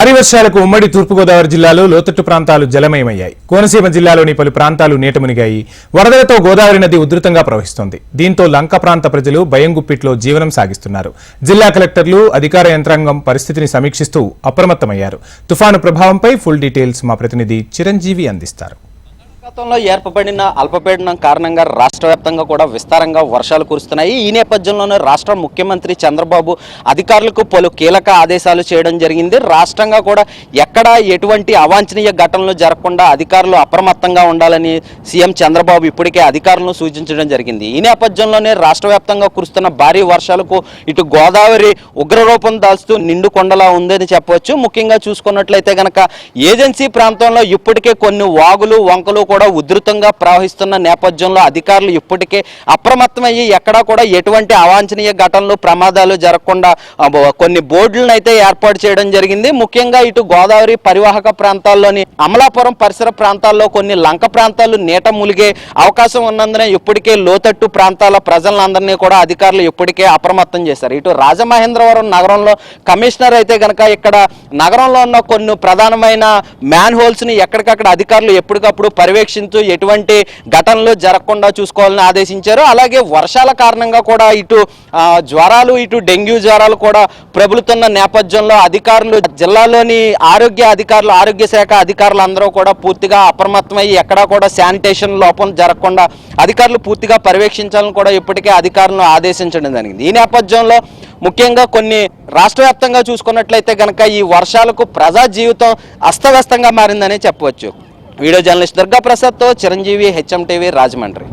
భారీ వర్షాలకు ఉమ్మడి తూర్పుగోదావరి జిల్లాలో లోతట్టు ప్రాంతాలు జలమయమయ్యాయి. కోనసీమ జిల్లాలోని పలు ప్రాంతాలు నీటమునిగాయి. వరదలతో గోదావరి నది ఉధృతంగా ప్రవహిస్తోంది. దీంతో లంక ప్రాంత ప్రజలు భయంగుప్పిట్లో జీవనం సాగిస్తున్నారు. జిల్లా కలెక్టర్లు అధికార యంత్రాంగం పరిస్థితిని సమీక్షిస్తూ అప్రమత్తమయ్యారు. తుఫాను ప్రభావంపై ఫుల్ డీటెయిల్స్ మా ప్రతినిధి చిరంజీవి అందిస్తారు. గతంలో ఏర్పడిన అల్పపీడనం కారణంగా రాష్ట్ర వ్యాప్తంగా కూడా విస్తారంగా వర్షాలు కురుస్తున్నాయి. ఈ నేపథ్యంలోనే రాష్ట్ర ముఖ్యమంత్రి చంద్రబాబు అధికారులకు పలు కీలక ఆదేశాలు చేయడం జరిగింది. రాష్ట్రంగా కూడా ఎక్కడ ఎటువంటి అవాంఛనీయ ఘటనలు జరగకుండా అధికారులు అప్రమత్తంగా ఉండాలని సీఎం చంద్రబాబు ఇప్పటికే అధికారులను సూచించడం జరిగింది. ఈ నేపథ్యంలోనే రాష్ట్ర వ్యాప్తంగా కురుస్తున్న భారీ వర్షాలకు ఇటు గోదావరి ఉగ్రరూపం దాల్చుతూ నిండు కొండలా ఉందని చెప్పవచ్చు. ముఖ్యంగా చూసుకున్నట్లయితే గనక ఏజెన్సీ ప్రాంతంలో ఇప్పటికే కొన్ని వాగులు వంకలు కూడా ఉధృతంగా ప్రవహిస్తున్న నేపథ్యంలో అధికారులు ఇప్పటికే అప్రమత్తమయ్యి ఎక్కడా కూడా ఎటువంటి అవాంఛనీయ ఘటనలు ప్రమాదాలు జరగకుండా కొన్ని బోర్డులను అయితే ఏర్పాటు చేయడం జరిగింది. ముఖ్యంగా ఇటు గోదావరి పరివాహక ప్రాంతాల్లోని అమలాపురం పరిసర ప్రాంతాల్లో కొన్ని లంక ప్రాంతాలు నీట ములిగే అవకాశం ఉన్నందున ఇప్పటికే లోతట్టు ప్రాంతాల ప్రజలందరినీ కూడా అధికారులు ఇప్పటికే అప్రమత్తం చేశారు. ఇటు రాజమహేంద్రవరం నగరంలో కమిషనర్ అయితే గనక ఇక్కడ నగరంలో ఉన్న కొన్ని ప్రధానమైన మ్యాన్ హోల్స్ని ఎక్కడికక్కడ అధికారులు ఎప్పటికప్పుడు పర్యవేక్షించు ఎటువంటి ఘటనలు జరగకుండా చూసుకోవాలని ఆదేశించారు. అలాగే వర్షాల కారణంగా కూడా ఇటు జ్వరాలు ఇటు డెంగ్యూ జ్వరాలు కూడా ప్రబలుతున్న నేపథ్యంలో అధికారులు జిల్లాలోని ఆరోగ్య అధికారులు ఆరోగ్య శాఖ అధికారులు అందరూ కూడా పూర్తిగా అప్రమత్తమయ్యి ఎక్కడా కూడా శానిటేషన్ లోపం జరగకుండా అధికారులు పూర్తిగా పర్యవేక్షించాలని కూడా ఇప్పటికే అధికారులను ఆదేశించడం జరిగింది. ఈ నేపథ్యంలో ముఖ్యంగా కొన్ని రాష్ట్ర వ్యాప్తంగా చూసుకున్నట్లయితే కనుక ఈ వర్షాలకు ప్రజా జీవితం అస్తవ్యస్తంగా మారిందని చెప్పవచ్చు. వీడియో జర్నలిస్ట్ దుర్గాప్రసాద్తో చిరంజీవి హెచ్ఎం టీవీ రాజమండ్రి.